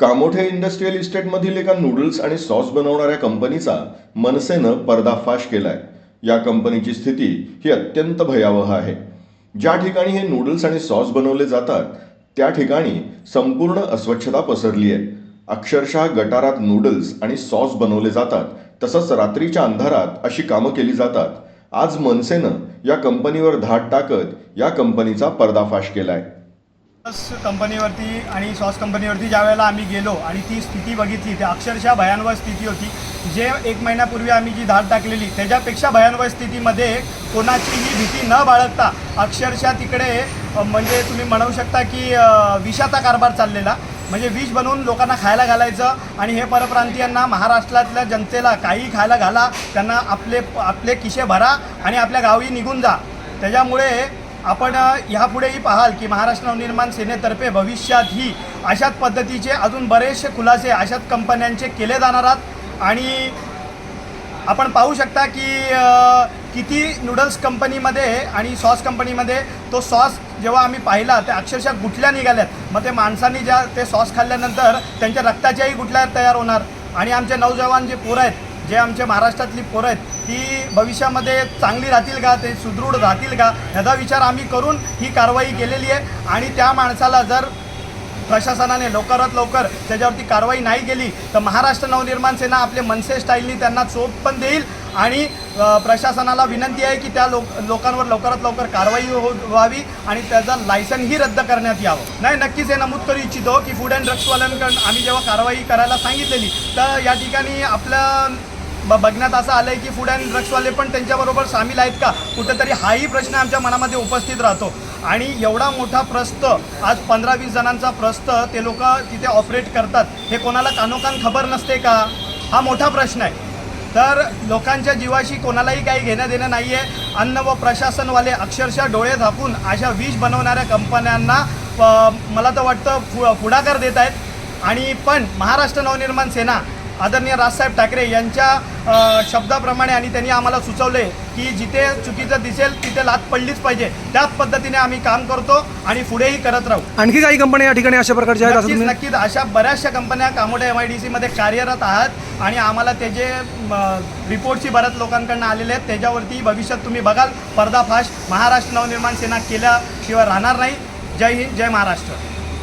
Kamothe industrial इस्टेटमधील एका noodles आणि सॉस बनवणाऱ्या कंपनीचा मनसेनं पर्दाफाश केलाय. या कंपनीची स्थिती ही अत्यंत भयावह आहे. ज्या ठिकाणी हे नूडल्स आणि सॉस बनवले जातात त्या ठिकाणी संपूर्ण अस्वच्छता पसरली आहे अक्षरशः गटारात नूडल्स आणि सॉस बनवले जातात तसंच रात्रीच्या अंधारात अशी कामं केली जातात. आज मनसेनं या कंपनीवर धाड टाकत या कंपनीचा पर्दाफाश केलाय. सॉस कंपनीवरती आणि सॉस कंपनीवरती ज्या वेळेला आम्ही गेलो आणि ती स्थिती बघितली ती अक्षरशः भयानवय स्थिती होती. जे एक महिन्यापूर्वी आम्ही जी धाड टाकलेली त्याच्यापेक्षा भयानवय स्थितीमध्ये कोणाचीही भीती न बाळगता अक्षरशः तिकडे म्हणजे तुम्ही म्हणू शकता की विषाचा कारभार चाललेला. म्हणजे विष बनवून लोकांना खायला घालायचं आणि हे परप्रांतीयांना महाराष्ट्रातल्या जनतेला काही खायला घाला त्यांना आपले आपले किशे भरा आणि आपल्या गावी निघून जा. त्याच्यामुळे आपण ह्यापुढेही पाहाल की महाराष्ट्र नवनिर्माण सेनेतर्फे भविष्यातही अशाच पद्धतीचे अजून बरेचसे खुलासे अशाच कंपन्यांचे केले जाणार आहात. आणि आपण पाहू शकता की किती नूडल्स कंपनीमध्ये आणि सॉस कंपनीमध्ये तो सॉस जेव्हा आम्ही पाहिला त्या अक्षरशः गुठल्या निघाल्यात. मग ते माणसांनी ज्या ते सॉस खाल्ल्यानंतर त्यांच्या रक्ताच्याही गुठल्या तयार होणार. आणि आमचे नौजवान जे पोरं आहेत जे आमचे महाराष्ट्रातली पोरं आहेत ती भविष्यामध्ये चांगली राहतील का ते सुदृढ राहतील का ह्याचा विचार आम्ही करून ही कारवाई केलेली आहे. आणि त्या माणसाला जर प्रशासनाने लवकरात लवकर त्याच्यावरती कारवाई नाही केली तर महाराष्ट्र नवनिर्माण सेना आपले मनसे स्टाईलनी त्यांना चोप पण देईल. आणि प्रशासनाला विनंती आहे की त्या लोक लोकांवर लवकरात लवकर कारवाई हो व्हावी आणि त्याचं लायसनही रद्द करण्यात यावं. नाही नक्कीच हे नमूद करू इच्छितो की फूड अँड ड्रग्सवाल्यांकडून आम्ही जेव्हा कारवाई करायला सांगितलेली तर या ठिकाणी आपलं बघण्यात असं आलं आहे की फूड अँड ड्रग्सवाले पण त्यांच्याबरोबर सामील आहेत का? कुठेतरी हाही प्रश्न आमच्या मनामध्ये उपस्थित राहतो. आणि एवढा मोठा प्रस्त आज पंधरा वीस जणांचा प्रस्त ते लोक तिथे ऑपरेट करतात. हे कोणाला कानोकान खबर नसते का? हा मोठा प्रश्न आहे. तर लोकांच्या जीवाशी कोणालाही काही घेणं देणं नाही आहे अन्न व प्रशासनवाले अक्षरशः डोळे झाकून अशा विष बनवणाऱ्या कंपन्यांना मला तर वाटतं फु पुढाकार देत आहेत. आणि पण महाराष्ट्र नवनिर्माण सेना आदरणीय राजसाहेब ठाकरे यांच्या शब्दाप्रमाणे आणि त्यांनी आम्हाला सुचवले की जिथे चुकीचं दिसेल तिथे लात पडलीच पाहिजे. त्याच पद्धतीने आम्ही काम करतो आणि पुढेही करत राहू. आणखी काही कंपन्या या ठिकाणी अशा प्रकारच्या आहेत असं नक्कीच अशा बऱ्याचशा कंपन्या कामोठे एम आय डी सीमध्ये कार्यरत आहात आणि आम्हाला त्याचे रिपोर्टची बऱ्याच लोकांकडून आलेले आहेत त्याच्यावरती भविष्यात तुम्ही बघाल. पर्दाफाश. महाराष्ट्र नवनिर्माण सेना केल्याशिवाय राहणार नाही. जय हिंद जय महाराष्ट्र.